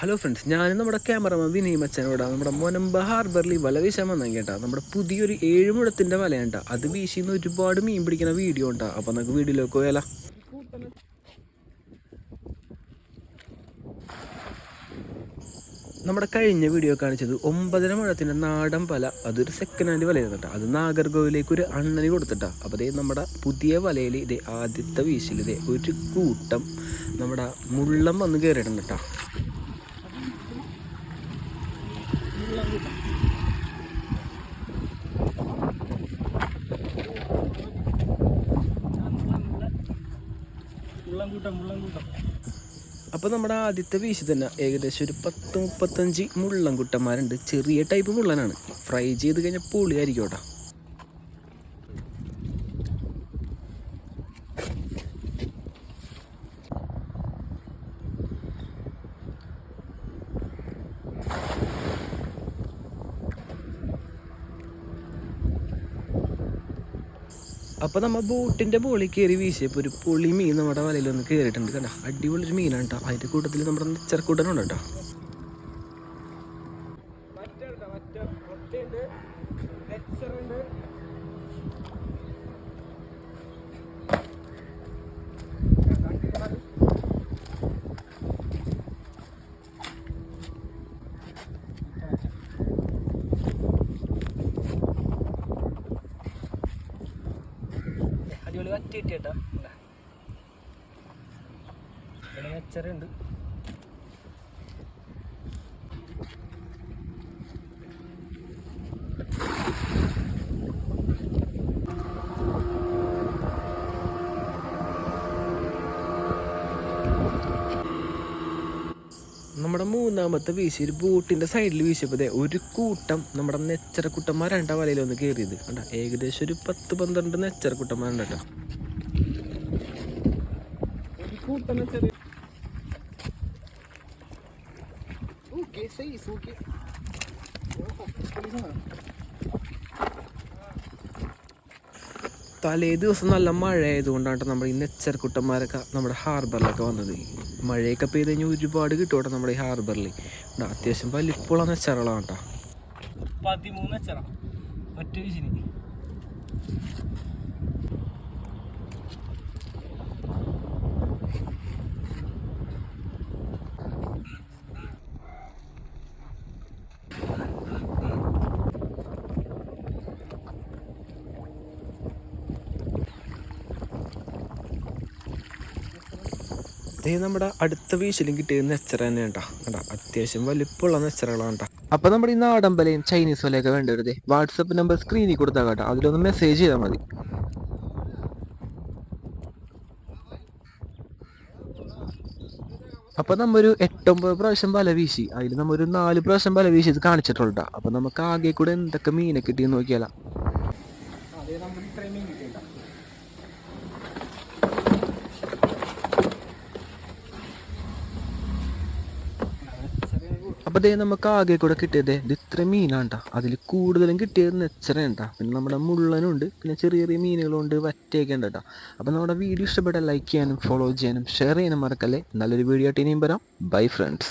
Hello friends ഞാൻ നമ്മുടെ cameraman Vinay മച്ചനോട് നമ്മുടെ മൊനമ്പ ഹാർബറിൽ വല വീശാൻ കേട്ടോ. നമ്മുടെ പുതിയൊരു ഏഴുമുഴത്തിന്റെ വലയുണ്ട. അത് വീശിന്ന് ഒരുപാട് മീൻ പിടിക്കുന്ന വീഡിയോ ഉണ്ടാ. അപ്പോൾ നമുക്ക് വീഡിയോയിലേക്ക് പോയാലോ. നമ്മുടെ കഴിഞ്ഞ വീഡിയോ കാണിച്ചത് ഒമ്പതര മുഴത്തിന്റെ നാടൻ പല അതൊരു സെക്കൻഡ് ഹാൻഡ് വലയായിരുന്നു കേട്ടോ. അത് നാഗർകോവിലേക്ക് ഒരു അണ്ണന് കൊടുത്തിട്ടാ. അപ്പോൾ അതേ നമ്മുടെ പുതിയ വലയിൽ ഇതേ ആദ്യത്തെ വീശിൽ ഇതേ ഒരു കൂട്ടം നമ്മുടെ മുള്ളം വന്ന് കയറിയിട്ടുണ്ട് അപ്പോൾ നമ്മുടെ ആദ്യത്തെ വീശ് തന്നെ ഏകദേശം ഒരു പത്ത് മുപ്പത്തഞ്ച് മുള്ളൻകുട്ടന്മാരുണ്ട്. ചെറിയ ടൈപ്പ് മുള്ളനാണ്. ഫ്രൈ ചെയ്ത് കഴിഞ്ഞാൽ പൊളിയായിരിക്കും കേട്ടോ. അപ്പോൾ നമ്മൾ ബോട്ടിന്റെ മുകളിൽ കയറി വീശിയപ്പോൾ ഒരു പൊളി മീൻ നമ്മുടെ വലയിൽ ഒന്ന് കയറിയിട്ടുണ്ട് കണ്ട? അടിപൊളി ഒരു മീനാണ് കേട്ടോ. അതിന്റെ കൂട്ടത്തിൽ നമ്മുടെ ചെറുക്കൂട്ടനുണ്ട് കേട്ടോ. അടിപൊളി വറ്റി കിട്ടിയേട്ടാ വെച്ചറുണ്ട് നമ്മുടെ മൂന്നാമത്തെ വീശി ഒരു ബോട്ടിന്റെ സൈഡിൽ വീശിയപ്പോൾ ഒരു കൂട്ടം നമ്മുടെ നെച്ചരക്കുട്ടന്മാരാണ്ട വലയിൽ ഒന്ന് കയറിയത് കണ്ട? ഏകദേശം ഒരു പത്ത് പന്ത്രണ്ട് നെച്ചറക്കുട്ടന്മാരുണ്ട് കേട്ടോ. ഓക്കെ തലേ ദിവസം നല്ല മഴ ആയതുകൊണ്ടാണ് നമ്മുടെ ഈ നെച്ചർക്കുട്ടന്മാരൊക്കെ നമ്മുടെ ഹാർബറിലൊക്കെ വന്നത്. മഴയൊക്കെ പെയ്ത് കഴിഞ്ഞാൽ ഒരുപാട് കിട്ടും നമ്മുടെ ഈ ഹാർബറിൽ അത്യാവശ്യം വലിപ്പമുള്ള നെച്ചറകളാണ് കേട്ടോ. പതിമൂന്ന് വെച്ചറ ഒറ്റ ദേ നമ്മുടെ അടുത്ത വീശിലും കിട്ടിയ നെച്ചറ തന്നെ കേട്ടോ കണ്ടാ അത്യാവശ്യം വലിപ്പമുള്ള നെച്ചറകളാണ് കേട്ടോ അപ്പോൾ നമ്മുടെ ഈ നാടൻ വലയും ചൈനീസ് വലയൊക്കെ വേണ്ടവരുതേ വാട്സപ്പ് നമ്പർ സ്ക്രീനിൽ കൊടുത്താൽ കേട്ടോ. അതിലൊന്ന് മെസ്സേജ് ചെയ്താൽ മതി. അപ്പൊ നമ്മൊരു എട്ടൊമ്പത് പ്രാവശ്യം വല വീശി. അതിൽ നമ്മൊരു നാല് പ്രാവശ്യം വല വീശി ഇത് കാണിച്ചിട്ടുള്ളൂ അപ്പോൾ നമുക്ക് ആകെ കൂടെ എന്തൊക്കെ മീനെ കിട്ടിയെന്ന് നോക്കിയാലോ അതേ നമ്മൾ ഇത്രയും മീൻ കിട്ടിയേട്ടാ അപ്പോൾ ദേ നമുക്ക് ആകെ കൂടെ കിട്ടിയത് ഇത് ഇത്ര മീനാണ്ട അതിൽ കൂടുതലും കിട്ടിയത് നെച്ചറ ട്ടോ. പിന്നെ നമ്മുടെ മുള്ളനുണ്ട്. പിന്നെ ചെറിയ ചെറിയ മീനുകളുണ്ട് വറ്റയൊക്കെ ഉണ്ട് കേട്ടോ അപ്പോൾ നമ്മുടെ വീഡിയോ ഇഷ്ടപ്പെട്ട ലൈക്ക് ചെയ്യാനും ഫോളോ ചെയ്യാനും ഷെയർ ചെയ്യാനും മറക്കല്ലേ. നല്ലൊരു വീഡിയോ ആയിട്ട് ഇനിയും വരാം. Bye friends